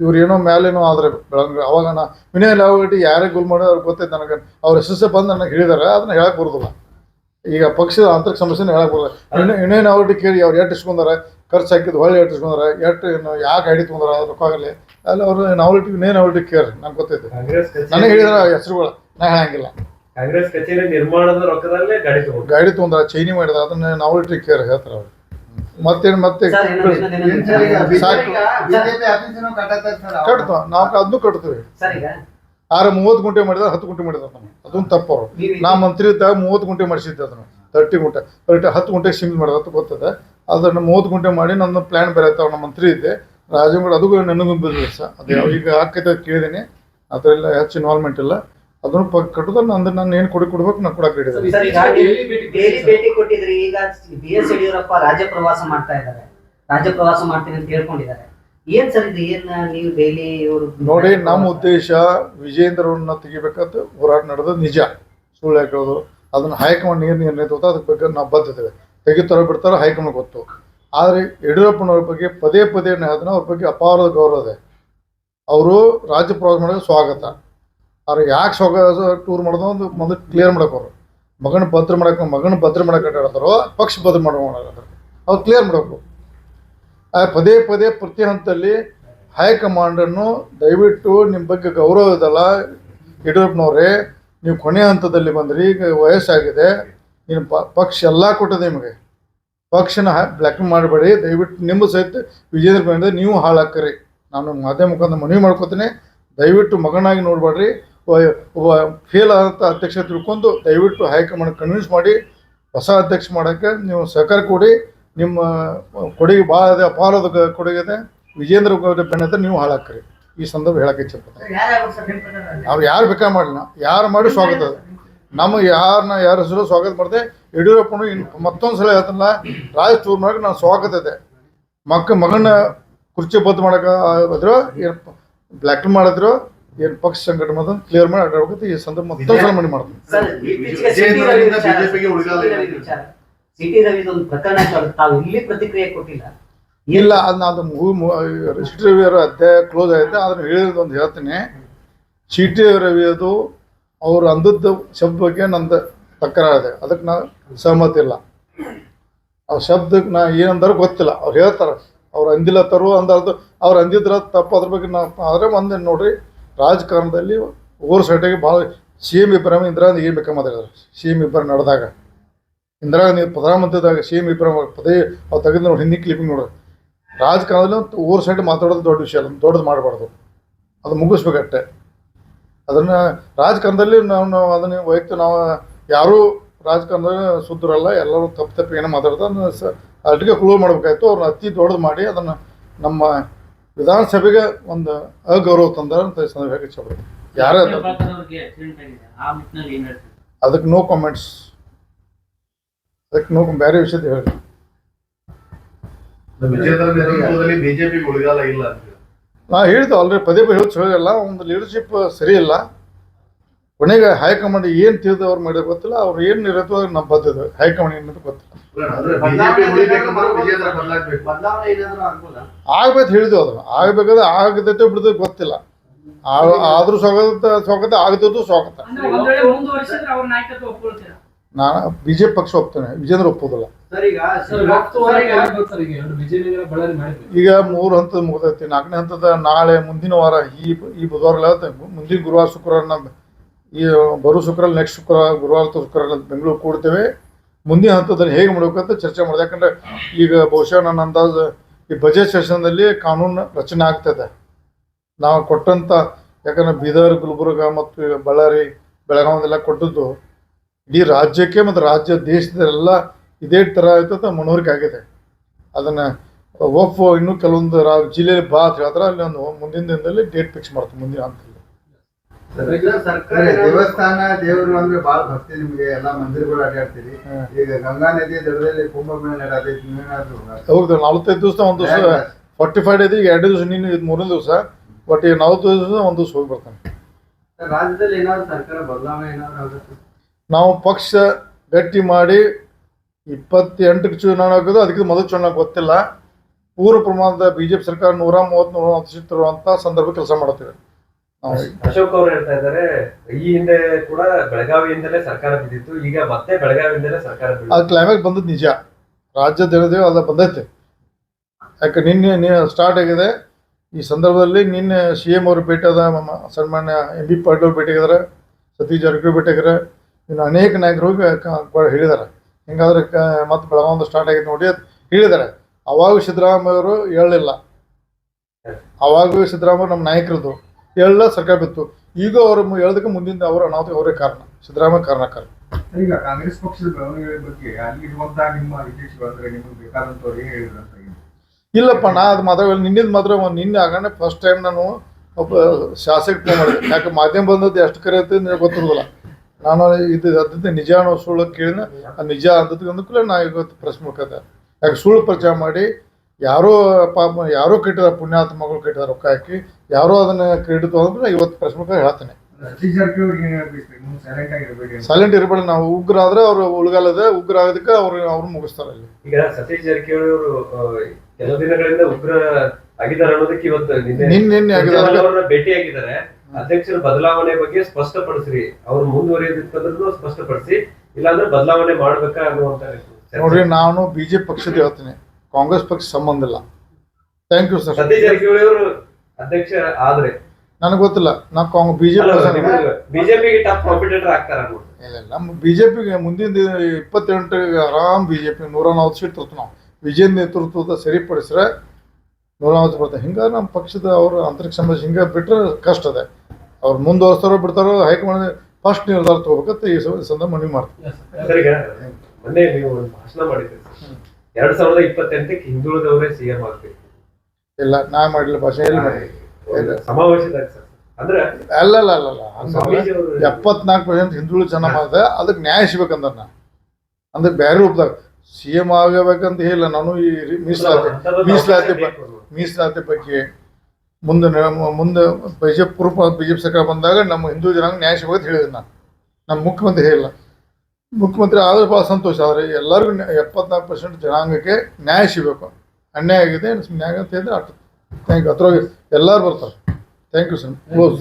ಇವ್ರು ಏನೋ ಮೇಲೇನೋ ಆದ್ರೆ ಬೆಳಂಗ್ರೆ ಅವಾಗ ನಾ ವಿನಯ್ ಲಾವಲಿಟಿ ಯಾರೇ ಗುಲ್ ಮಾಡೋದು ಅವ್ರಿಗೆ ಗೊತ್ತೈತೆ ನನಗೆ. ಅವ್ರ ಹೆಸರು ಬಂದು ನನಗೆ ಹೇಳಿದಾರೆ ಅದನ್ನ ಹೇಳಕ್ ಬರೋದಿಲ್ಲ. ಈಗ ಪಕ್ಷದ ಆಂತರಿಕ ಸಮಸ್ಯೆನ ಹೇಳಕ್ ಬರೋದಿಲ್ಲ. ವಿನಯ ನಾವಲ್ಟಿ ಕೇಳಿ ಅವ್ರು ಎಷ್ಟು ಇಸ್ಕೊಂಡಾರ ಖರ್ಚು ಹಾಕಿದ್ದು ಹೊಳ್ಳಿ ಎಷ್ಟು ಇಸ್ಕೊಂಡಾರ ಎಷ್ಟು ಏನು ಯಾಕೆ ಐಡಿ ತೊಗೊಂಡಾರ ಅದ್ರ ರೊಕ್ಕ ಆಗಲಿ. ಅಲ್ಲಿ ಅವ್ರು ನಾವಲಿಟಿ ವಿನಯ್ ನಾವಲಿಟಿ ಕೇಳ್ರಿ ನಂಗೆ ಗೊತ್ತೈತೆ. ನನಗೆ ಹೇಳಿದಾರೆ ಹೆಸರುಗಳು ನಾ ಹೇಳಂಗಿಲ್ಲ. ಕಾಂಗ್ರೆಸ್ ಕಚೇರಿ ನಿರ್ಮಾಣದ ರೊಕ್ಕದಲ್ಲೇ ಗಾಡಿ ತಗೊಂಡು ಗಾಡಿ ತೊಗೊಂಡ್ರ ಚೈನಿ ಮಾಡಿದ ಅದನ್ನ ನಾವು ಕೇರ್ ಹೇಳ್ತಾರ ಅವ್ರು. ಮತ್ತೇನ್ ಮತ್ತೆ? ಸರ್ ಇನ್ನೊಂದು- ಇನ್ನೊಂದು- ಇನ್ನೊಂದು ಏನ್ ಸರ್ ಈಗ ವಿಚಾರ. ಸಾಕು. ಬಿಜೆಪಿ ಆಫೀಸನ್ನು ಕಟ್ಟತ್ತಾರೆ ಸರ್ ಅವ್ರು. ಕಟ್ತು ನಾವು ಅದನ್ನು ಕಟ್ತೀವಿ. ಆರ ಮೂವತ್ತು ಗುಂಟೆ ಮಾಡಿದ್ರೆ ಹತ್ತು ಗುಂಟೆ ಮಾಡಿದ್ರೆ ಅದನ್ನು. ಅದೊಂದು ತಪ್ಪು ಅವರು. ನಾ ಮಂತ್ರಿ ಇದ್ದಾಗ ಮೂವತ್ತು ಗುಂಟೆ ಮಾಡಿಸಿದ್ದೆ ಅದನ್ನು. ತರ್ಟಿ ಗುಂಟೆ. ಕರೆಕ್ಟ್ ಹತ್ತು ಗುಂಟೆ ಸಿಂಗಲ್ ಮಾಡಿದ ಅಂತ ಗೊತ್ತದೆ. ಅದನ್ನು ಮೂವತ್ತು ಗುಂಟೆ ಮಾಡಿ ನನ್ನ ಪ್ಲ್ಯಾನ್ ಬೇರೆ ಆಯ್ತು ನಮ್ಮ ಮಂತ್ರಿ ಇದ್ದೆ. ರಾಜಂಗಡ ಅದಕ್ಕೂ ನನಗೂ ಸರ್. ಅದು ಈಗ ಆಕೈತೆ ಕೇಳಿದ್ದೀನಿ. ಅದರೆಲ್ಲ ಹೆಚ್ಚು ಇನ್ವಾಲ್ವ್ಮೆಂಟ್ ಇಲ್ಲ. ಅದನ್ನು ಕಟ್ಟದ ನಂದು ನಾನು ಏನು ಕೊಡಿ ಕೊಡ್ಬೇಕು ನಾನು ಕೊಡಕ್ಕೆ ರೆಡಿ ಸರ್ ಈಗ ಡೈಲಿ ಭೇಟಿ ಡೈಲಿ ಭೇಟಿ ಕೊಟ್ಟಿದ್ರಿ ಈಗ ಬಿ ಎಸ್ ಯಡಿಯೂರಪ್ಪ ರಾಜ್ಯ ಪ್ರವಾಸ ಮಾಡ್ತಾ ಇದ್ದಾರೆ. ರಾಜ್ಯ ಪ್ರವಾಸ ಮಾಡ್ತೀನಿ ಅಂತ ಕೇಳ್ಕೊಂಡಿದ್ದಾರೆ. ಏನ್ ಸರ್ ಇದು? ಏನ್ ನೀವು ಡೈಲಿ ಇವರು ನೋಡಿ ನಮ್ಮ ಉದ್ದೇಶ ವಿಜೇಂದ್ರವನ್ನ ತೆಗಿಬೇಕಂತ ಹೋರಾಟ ನಡೆದ ನಿಜ. ಸುಳ್ಳು ಹಾಕೋದು ಅದನ್ನ ಹೈಕಮಾಂಡ್ ಏನು ನಿರ್ಣಯ ತಗೋತ ಅದ್ರ ಬಗ್ಗೆ ನಾವು ಬದ್ಧತೆ ತೆಗಿತಾರೋ ಬಿಡ್ತಾರೋ ಹೈಕಮಾಂಡ್ ಗೊತ್ತು. ಆದರೆ ಯಡಿಯೂರಪ್ಪನವ್ರ ಬಗ್ಗೆ ಪದೇ ಪದೇ ಅದನ್ನ ಅವ್ರ ಬಗ್ಗೆ ಅಪಾರದ ಗೌರವ ಇದೆ. ಅವರು ರಾಜ್ಯ ಪ್ರವಾಸ ಮಾಡೋದು ಸ್ವಾಗತ. ಅವ್ರು ಯಾಕೆ ಸೊಗ ಟೂರ್ ಮಾಡೋದು ಒಂದು ಮೊದಲು ಕ್ಲಿಯರ್ ಮಾಡಕ್ಕವರು ಮಗನ ಭದ್ರ ಮಾಡಕ್ಕೆ ಮಗನ ಭದ್ರ ಮಾಡಕ್ಕೆ ಹೇಳ್ತಾರೋ ಪಕ್ಷ ಭದ್ರ ಮಾಡೋ ಅವ್ರು ಕ್ಲಿಯರ್ ಮಾಡಬೇಕು. ಪದೇ ಪದೇ ಪ್ರತಿ ಹಂತದಲ್ಲಿ ಹೈಕಮಾಂಡನ್ನು ದಯವಿಟ್ಟು ನಿಮ್ಮ ಬಗ್ಗೆ ಗೌರವ ಇದಲ್ಲ ಯಡಿಯೂರಪ್ಪನವರೇ, ನೀವು ಕೊನೆ ಹಂತದಲ್ಲಿ ಬಂದ್ರಿ, ಈಗ ವಯಸ್ಸಾಗಿದೆ ನಿಮ್ಮ ಪ- ಪಕ್ಷ ಎಲ್ಲ ಕೊಟ್ಟದೆ ನಿಮಗೆ. ಪಕ್ಷನ ಬ್ಲ್ಯಾಕ್ ಮಾಡಬೇಡಿ, ದಯವಿಟ್ಟು ನಿಮ್ಮ ಸಹಿತ ವಿಜೇಂದ್ರ ಬಂದರೆ ನೀವು ಹಾಳಾಕ್ರಿ ನಾನು ಮಾಧ್ಯಮ ಮುಖಾಂತರ ಮನವಿ ಮಾಡ್ಕೋತೀನಿ, ದಯವಿಟ್ಟು ಮಗನಾಗಿ ನೋಡಬೇಡ್ರಿ. ಒಬ್ಬ ಫೇಲ್ ಆದಂಥ ಅಧ್ಯಕ್ಷ ತಿಳ್ಕೊಂಡು ದಯವಿಟ್ಟು ಹೈಕಮಾಂಡ್ ಕನ್ವಿನ್ಸ್ ಮಾಡಿ ಹೊಸ ಅಧ್ಯಕ್ಷ ಮಾಡೋಕ್ಕೆ ನೀವು ಸಹಕಾರ ಕೊಡಿ ನಿಮ್ಮ ಕೊಡುಗೆ ಭಾಳ ಇದೆ ಅಪಾರದ ಕೊಡುಗೆ ಇದೆ ವಿಜೇಂದ್ರ ಬೆನ್ನತ್ತ ನೀವು ಹಾಳಾಕ್ರಿ. ಈ ಸಂದರ್ಭ ಹೇಳಕ್ಕೆ ಇಚ್ಛಪಡ್ತೀನಿ. ಅವ್ರು ಯಾರು ಬೇಕಾ ಮಾಡಲಿಲ್ಲ ಯಾರು ಮಾಡಿ ಸ್ವಾಗತ ಅದು. ನಮಗೆ ಯಾರನ್ನ ಯಾರ ಹೆಸರು ಸ್ವಾಗತ ಮಾಡಿದೆ ಯಡಿಯೂರಪ್ಪನು ಇನ್ನು ಮತ್ತೊಂದು ಸಲ ಹೇಳ್ತಾನಲ್ಲ ರಾಜ್ ಟೂರ್ ಮಾಡಕ್ಕೆ ನಾನು ಸ್ವಾಗತ ಇದೆ. ಮಕ್ಕ ಮಗನ ಕುರ್ಚಿ ಬದ್ದು ಮಾಡೋಕೆ ಆದ್ರು ಏನು ಬ್ಲ್ಯಾಕ್ ಮಾಡಿದ್ರು ಏನು ಪಕ್ಷ ಸಂಘಟನೆ ಮಾಡೋದು? ಕ್ಲಿಯರ್ ಮಾಡಿ ಅಡ್ಡಾಡ್ಬೇಕು ಈ ಸಂದರ್ಭ ಮತ್ತೊಂದು ಸಲ ಮಾಡ್ತೀವಿ ಸಿಟಿ ರವಿ ಸಿಟಿ. ಸಿಟಿ ಒಂದು ಪ್ರಕರಣ ಇತ್ತು, ತಾವು ಇಲ್ಲಿ ಪ್ರತಿಕ್ರಿಯೆ ಕೊಟ್ಟಿಲ್ಲ. ಇಲ್ಲ ಅದನ್ನ ಅದು ಸಿಟಿ ಸಿ ಟಿ ರವಿ ಅವರ ಅಧ್ಯಾಯ ಕ್ಲೋಸ್ ಆಗಿದೆ. ಅದನ್ನ ಹೇಳಿದ ಒಂದು ಹೇಳ್ತೀನಿ. ಸಿ ಟಿ ರವಿ ಅದು ಅವ್ರು ಅಂದದ್ದು ಶಬ್ದ ಬಗ್ಗೆ ನಂದು ತಕರಾರಿದೆ ಅದಕ್ಕೆ ನಾ ಸಹಮತಿ ಇಲ್ಲ. ಆ ಶಬ್ದಕ್ಕೆ ನಾ ಏನಂದ್ರೆ ಗೊತ್ತಿಲ್ಲ. ಅವ್ರು ಹೇಳ್ತಾರೆ. ಅವ್ರು ಅಂದಿಲ್ಲ ತರು ಅಂದದ್ದು ಅವ್ರು ಅಂದಿದ್ರ ತಪ್ಪು. ಅದ್ರ ಬಗ್ಗೆ ನಾ ಆದರೆ ಒಂದೇ ನೋಡ್ರಿ. ರಾಜಕಾರಣದಲ್ಲಿ ಓವರ್ ಸೈಟಾಗಿ ಭಾಳ ಸಿ ಎಂ ಇಬ್ರಾಹಿಂ ಇಂದಿರಾ ಗಾಂಧಿ ಏನು ಬೇಕಾದ್ರೆ ಮಾತಾಡಿದ್ರು ಸಿ ಎಂ ಇಬ್ರಾಹಿಂ ನಡೆದಾಗ. ಇಂದಿರಾ ಗಾಂಧಿ ಪ್ರಧಾನಮಂತ್ರಿದಾಗ ಸಿ ಎಂ ಇಬ್ರಾಹಿಂ ಪದೇ ಅವ್ರು ತೆಗೆದು ನೋಡಿ ಹಿಂದಿ ಕ್ಲಿಪಿಂಗ್ ನೋಡ್ರಿ ರಾಜಕಾರಣದಲ್ಲಿ ಓವರ್ ಸೈಡ್ ಮಾತಾಡೋದು ದೊಡ್ಡ ವಿಷಯ ಅಲ್ಲ, ದೊಡ್ಡದು ಮಾಡಬಾರ್ದು. ಅದು ಮುಗಿಸ್ಬೇಕಷ್ಟೆ. ಅದನ್ನು ರಾಜಕಾರಣದಲ್ಲಿ ನಾವು ನಾವು ಅದನ್ನು ವೈಯಕ್ತಿಕ ನಾವು ಯಾರೂ ರಾಜಕಾರಣದಲ್ಲಿ ಸುದ್ದರಲ್ಲ, ಎಲ್ಲರೂ ತಪ್ಪು ತಪ್ಪು ಏನೋ ಮಾತಾಡ್ತಾರೆ ಅದನ್ನು ಸ ಅಲ್ಲಿಗೆ ಕ್ಲೋಸ್ ಮಾಡಬೇಕಾಯ್ತು. ಅವ್ರನ್ನ ಅತಿ ದೊಡ್ಡದು ಮಾಡಿ ಅದನ್ನು ನಮ್ಮ ವಿಧಾನಸಭೆಗೆ ಒಂದು ಅಗೌರವ ತಂದಾರ ಅಂತ ಈ ಸಂದರ್ಭ ಇಷ್ಟಪಡ್ತೀನಿ ಯಾರೇ ಅದಕ್ಕೆ ನೋ ಕಾಮೆಂಟ್ಸ್ ಅದಕ್ಕೆ ನೋ ಬೇರೆ ವಿಷಯದ ಹೇಳಿ. ನಾ ಹೇಳಿದ್ದು ಆಲ್ರೆಡಿ ಪದೇ ಪದೇ ಹೇಳಿ ಹೇಳಿಲ್ಲ ಒಂದು ಲೀಡರ್ಶಿಪ್ ಸರಿ ಇಲ್ಲ. ಕೊನೆಗೆ ಹೈಕಮಾಂಡ್ ಏನು ತಿಳಿದು ಅವ್ರು ಮಾಡಿದ್ರೆ ಗೊತ್ತಿಲ್ಲ ಅವ್ರು ಏನು ನಿರತವಾಗಿ ನಮ್ಮ ಬದ್ಧತೆ ಹೈಕಮಾಂಡ್ ಏನಂತ ಗೊತ್ತಿಲ್ಲ. ಆಗ್ಬೇಕು ಹೇಳಿದ್ವಿ ಅದು. ಆಗ್ಬೇಕಾದ್ರೆ ಆಗದೈತೆ ಬಿಡದ ಗೊತ್ತಿಲ್ಲ. ಆ- ಆದ್ರೂ ಸ್ವಾಗತ ಸ್ವಾಗತ ಆಗದಿದ್ದು ಸ್ವಾಗತ ನಾನು ಬಿಜೆಪಿ ಪಕ್ಷ ಒಪ್ತೇನೆ. ವಿಜೇಂದ್ರ ಒಪ್ಪೋದಿಲ್ಲ. ಸರ್ ಈಗ ಮೂರು ಹಂತದ ಮುಗಿದೈತಿ. ನಾಲ್ಕನೇ ಹಂತದ ನಾಳೆ ಮುಂದಿನ ವಾರ ಈ ಈ ಬುಧವಾರ. ಮುಂದಿನ ಗುರುವಾರ ಶುಕ್ರವಾರ ನಮ್ಮ ಈ ಬರೋ ಶುಕ್ರ ನೆಕ್ಸ್ಟ್ ಶುಕ್ರ ಗುರುವಾರ ಶುಕ್ರ ಬೆಂಗಳೂರು ಕೂಡ್ತೇವೆ. ಮುಂದಿನ ಹಂತದಲ್ಲಿ ಹೇಗೆ ಮಾಡ್ಬೇಕಂತ ಚರ್ಚೆ ಮಾಡಿದೆ. ಯಾಕಂದ್ರೆ ಈಗ ಬಹುಶಃ ನನ್ನ ಅಂದಾಜು ಈ ಬಜೆಟ್ ಸೆಷನ್ದಲ್ಲಿ ಕಾನೂನು ರಚನೆ ಆಗ್ತದೆ ನಾವು ಕೊಟ್ಟಂಥ ಯಾಕಂದ್ರೆ ಬೀದರ್, ಗುಲ್ಬರ್ಗ ಮತ್ತು ಬಳ್ಳಾರಿ ಬೆಳಗಾವಿದೆಲ್ಲ ಕೊಟ್ಟದ್ದು ಇಡೀ ರಾಜ್ಯಕ್ಕೆ ಮತ್ತು ರಾಜ್ಯ ದೇಶದಲ್ಲೆಲ್ಲ ಇದೇ ಥರ ಆಯ್ತದ ಮನವರಿಕೆ ಆಗಿದೆ. ಅದನ್ನು ಒಪ್ಪು ಇನ್ನೂ ಕೆಲವೊಂದು ರಾ ಜಿಲ್ಲೆಯಲ್ಲಿ ಬಾ ಅಂತ ಹೇಳಿದ್ರೆ ಅಲ್ಲಿ ಒಂದು ಮುಂದಿನ ದಿನದಲ್ಲಿ ಡೇಟ್ ಫಿಕ್ಸ್ ಮಾಡ್ತೀವಿ, ಮುಂದಿನ ಹಂತದಲ್ಲಿ. ದೇವಸ್ಥಾನ ದೇವರು ಅಂದ್ರೆ ಬಹಳ ಭಕ್ತಿ ನಿಮಗೆ ಎಲ್ಲಾ ಮಂದಿರಗಳು ಅಡ್ಡಾಡ್ತೀರಿ. ಈಗ ಗಂಗಾ ನದಿ ದಡದಲ್ಲಿ ಕುಂಭಮೇಳ ನಡೆದೈತಿ ಹೌದು ನಲವತ್ತೈದು ದಿವಸ ಒಂದು ದಿವಸ ಫಾರ್ಟಿ ಫೈವ್ ಡೇಸ್ ಈಗ ಎರಡು ದಿವಸ ನೀನು ಇದು ಮೂರನೇ ದಿವಸ ಬಟ್ ಈಗ ನಲವತ್ತೈದು ದಿವಸ ಒಂದು ದಿವಸ ಹೋಗಿ ಬರ್ತಾನೆ. ರಾಜ್ಯದಲ್ಲಿ ಏನಾದ್ರು ಸರ್ಕಾರ ಬದಲಾವಣೆ ಏನಾದ್ರು ಆಗುತ್ತೆ? ನಾವು ಪಕ್ಷ ಗಟ್ಟಿ ಮಾಡಿ ಇಪ್ಪತ್ತೆಂಟಕ್ಕೆ ಚುನಾವಣೆ ಆಗೋದು ಅದಕ್ಕೆ ಮೊದಲು ಚುನಾವಣೆ ಗೊತ್ತಿಲ್ಲ. ಪೂರ್ವ ಪ್ರಮಾಣದ ಬಿ ಜೆ ಪಿ ಸರ್ಕಾರ ನೂರ ಮೂವತ್ತು ನೂರ ಸೀಟ್ ಸಂದರ್ಭ ಕೆಲಸ ಮಾಡ್ತೀವಿ ನಾವು ಅಶೋಕ್ ಅವ್ರು ಹೇಳ್ತಾ ಇದ್ದಾರೆ ಈ ಹಿಂದೆ ಕೂಡ ಬೆಳಗಾವಿಯಿಂದಲೇ ಸರ್ಕಾರ ಬಿದ್ದಿತ್ತು ಈಗ ಮತ್ತೆ ಬೆಳಗಾವಿಯಿಂದಲೇ ಸರ್ಕಾರ ಅದು ಬೀಳಿದೆ ಕ್ಲೈಮ್ಯಾಕ್ಸ್ ಬಂದದ್ದು ನಿಜ. ರಾಜ್ಯದ ದೇವದೇವ ಅಲ್ಲ ಬಂದೈತೆ. ಯಾಕೆ ನಿನ್ನೆ ಸ್ಟಾರ್ಟ್ ಆಗಿದೆ. ಈ ಸಂದರ್ಭದಲ್ಲಿ ನಿನ್ನೆ ಸಿ ಎಂ ಅವರು ಭೇಟಿಯಾದ ಸನ್ಮಾನ್ಯ ಎಂ ಬಿ ಪಾಟೀಲ್ ಭೇಟಿ ಭೇಟಿಯಾಗಿದ್ದಾರೆ ಸತೀಶ್ ಜಾರಕಿಹೊಳಿ ಭೇಟಿಯಾಗಿದ್ದಾರೆ ಇನ್ನು ಅನೇಕ ನಾಯಕರು ಹೇಳಿದ್ದಾರೆ. ಹಿಂಗಾದ್ರೆ ಕ ಮತ್ತೆ ಬೆಳಗಾವಿ ಸ್ಟಾರ್ಟ್ ಆಗಿದೆ ನೋಡಿ ಹೇಳಿದ್ದಾರೆ. ಅವಾಗ ಸಿದ್ದರಾಮಯ್ಯವರು ಹೇಳಲಿಲ್ಲ. ಅವಾಗೂ ಸಿದ್ದರಾಮಯ್ಯ ನಮ್ಮ ನಾಯಕರದು. ಹೇಳಲ್ಲ ಸರ್ಕಾರ ಬಿತ್ತು. ಈಗ ಅವರು ಹೇಳೋದಕ್ಕೆ ಮುಂದಿನ ಅವರ ಅನಾಹುತ ಅವರೇ ಕಾರಣ. ಸಿದ್ದರಾಮಯ್ಯ ಕಾರಣಕಾರ ಈಗ ಕಾಂಗ್ರೆಸ್ ಪಕ್ಷದ ಬೆಳವಣಿಗೆ ಬಗ್ಗೆ ಅಲ್ಲಿ ಇರುವಂತಹ ನಿಮ್ಮ ನಿಮಗೆ ಬೇಕಾದಂತವ್ರು ಏನ್ ಹೇಳಿದ್ರು ಅಂತ ಇಲ್ಲಪ್ಪ ನಾ ಅದು ಮಾತ್ರ ನಿನ್ನಿಂದ ಮಾತ್ರ ಒಂದ್ ನಿನ್ನೆ ಆಗಣೆ ಫಸ್ಟ್ ಟೈಮ್ ನಾನು ಒಬ್ಬ ಶಾಸಕ ಫೋನ್ ಮಾಡಿದೆ ಯಾಕೆ ಮಾಧ್ಯಮ ಬಂದದ್ದು ಎಷ್ಟು ಕರೆ ಅಂತ ನನಗೆ ಗೊತ್ತಿರೋದಿಲ್ಲ. ನಾನು ಇದು ಅದಂತೆ ನಿಜ ಅನ್ನೋ ಸುಳ್ಳು ಕೇಳಿನ ಅದು ನಿಜ ಅಂತದ್ದು ಅಂದಕೂಲೆ ನಾ ಇವತ್ತು ಪ್ರಶ್ನೆ ಮುಖದ ಯಾಕೆ ಸುಳ್ಳು ಪ್ರಚಾರ ಮಾಡಿ ಯಾರೋ ಪಾಪ ಯಾರೋ ಕೆಟ್ಟಿದಾರೆ ಪುಣ್ಯಾತ್ಮಗಳು ಕೆಟ್ಟಿದಾರೆ ರೊಕ್ಕ ಹಾಕಿ ಯಾರೋ ಅದನ್ನ ಕ್ರೀಡಿತು ಅಂದ್ರೆ ಇವತ್ತು ಪ್ರಶ್ನೆ ಹೇಳ್ತೇನೆ. ಸೈಲೆಂಟ್ ಇರಬೇಡಿ ನಾವು ಉಗ್ರ ಆದ್ರೆ ಅವ್ರು ಉಳ್ಗಾಲದ ಉಗ್ರ ಆಗೋದಕ್ಕೆ ಅವ್ರು ಅವ್ರು ಮುಗಿಸ್ತಾರೆ ಅಲ್ಲಿ. ಈಗ ಸತೀಶ್ ಜಾರಕಿಹೊಳಿ ಅವರು ಕೆಲವು ದಿನಗಳಿಂದ ಉಗ್ರ ಆಗಿದ್ದಾರೆ ಅನ್ನೋದಕ್ಕೆ ಇವತ್ತು ನಿನ್ನೆ ನಿನ್ನೆ ನಿನ್ನೆ ಆಗಿದೆ ಸುರ್ಜೇವಾಲ ಅವ್ರನ್ನ ಅಧ್ಯಕ್ಷರ ಬದಲಾವಣೆ ಬಗ್ಗೆ ಸ್ಪಷ್ಟಪಡಿಸ್ರಿ. ಅವ್ರು ಮುಂದುವರಿಯೋದಿತ್ತಂದ್ರೂ ಸ್ಪಷ್ಟಪಡಿಸಿ ಇಲ್ಲಾಂದ್ರೆ ಬದಲಾವಣೆ ಮಾಡ್ಬೇಕಾ ಅನ್ನುವಂತ ಚರ್ಚೆ. ನೋಡ್ರಿ ನಾನು ಬಿಜೆಪಿ ಪಕ್ಷದ ಹೇಳ್ತೀನಿ. ಕಾಂಗ್ರೆಸ್ ಪಕ್ಷ ಸಂಬಂಧ ಇಲ್ಲ. Thank you sir Satish Jarkiholi ಅವರು ಅಧ್ಯಕ್ಷ ಆದ್ರೆ. ನನಗೆ ಗೊತ್ತಿಲ್ಲ. ನಾ ಕಾಂಗ್ ಬಿಜೆಪಿ ಬಿಜೆಪಿಗೆ ಟಫ್ ಕಾಂಪಿಟೇಟರ್ ಆಗ್ತಾರ ಇಲ್ಲ ಇಲ್ಲ. ನಮ್ಮ ಬಿಜೆಪಿಗೆ ಮುಂದಿನ ದಿನ ಇಪ್ಪತ್ತೆಂಟಿಗೆ ಆರಾಮ್ ಬಿಜೆಪಿ ನೂರ ನಲ್ವತ್ತು ಸೀಟ್ ತರ್ತೀವಿ ನಾವು ವಿಜಯ ನೇತೃತ್ವದ ಸರಿಪಡಿಸ್ರೆ ನೂರ ನಲ್ವತ್ತು ಬರ್ತದೆ ಹಿಂಗೆ ನಮ್ಮ ಪಕ್ಷದ ಅವ್ರ ಅಂತರಿಕ್ಷ ಸಂಬಂಧ ಹಿಂಗೆ ಬಿಟ್ಟರೆ ಕಷ್ಟ ಅದೇ. ಅವ್ರು ಮುಂದುವರ್ಸ್ತಾರೋ ಬಿಡ್ತಾರೋ ಹೈಕಮಾಂಡ್ ಫಸ್ಟ್ ನಿರ್ಧಾರ ತಗೋಬೇಕಂತ ಈ ಸಂದರ್ಭ ಮನವಿ ಮಾಡ್ತೀನಿ. ಸರ್ ಮೊನ್ನೆ ನೀವು ಭಾಷಣ ಮಾಡಿದ್ರಿ. ಎರಡ್ ಸಾವಿರದ ಇಪ್ಪತ್ತೆಂಟಕ್ಕೆ ಹಿಂದುಳಿದವರೇ ಸಿಎಂ ಆಗ್ಬೇಕು. ಇಲ್ಲ ನಾ ಮಾಡಲಿಲ್ಲ ಭಾಷೆ ಎಲ್ಲಿ ಮಾಡಿ ಸಮಾವೇಶದಾಗ ಸರ್. ಅಂದ್ರೆ ಅಲ್ಲ ಅಲ್ಲ. ಅಲ್ಲ ಅಲ್ಲ ಎಪ್ಪತ್ನಾಲ್ಕು ಪರ್ಸೆಂಟ್ ಹಿಂದುಳಿದ ಜನ ಮಾಡಿದೆ ಅದಕ್ಕೆ ನ್ಯಾಯ ಸಿಗ್ಬೇಕಂದ ನಾ ಅಂದ್ರೆ ಬೇರೆ ರೂಪದಾಗ ಸಿ ಎಂ ಆಗಬೇಕಂತ ಹೇಳಿಲ್ಲ ನಾನು ಈ ಮೀಸಲಾತಿ ಮೀಸಲಾತಿ ಮೀಸಲಾತಿ ಬಗ್ಗೆ ಮುಂದೆ ಮುಂದೆ ಬಿಜೆಪಿ ಪೂರ್ವ ಬಿಜೆಪಿ ಸರ್ಕಾರ ಬಂದಾಗ ನಮ್ಮ ಹಿಂದೂ ಜನಾಂಗ ನ್ಯಾಯ ಸಿಗೋದು ಹೇಳಿದೆ ನಾನು. ನಮ್ಮ ಮುಖ್ಯಮಂತ್ರಿ ಹೇಳಿಲ್ಲ. ಮುಖ್ಯಮಂತ್ರಿ ಆದರೆ ಭಾಳ ಸಂತೋಷ. ಆದರೆ ಎಲ್ಲರಿಗೂ ಎಪ್ಪತ್ನಾಲ್ಕು ಪರ್ಸೆಂಟ್ ಜನಾಂಗಕ್ಕೆ ನ್ಯಾಯ ಸಿಗಬೇಕು. ಅನ್ಯಾಯ ಆಗಿದೆ, ನ್ಯಾಯ ಅಂತ ಹೇಳಿದ್ರೆ ಅಷ್ಟು ಥ್ಯಾಂಕ್ ಯು ಅದ್ರೊಳಗೆ ಎಲ್ಲರೂ ಬರ್ತಾರೆ. Thank you sir close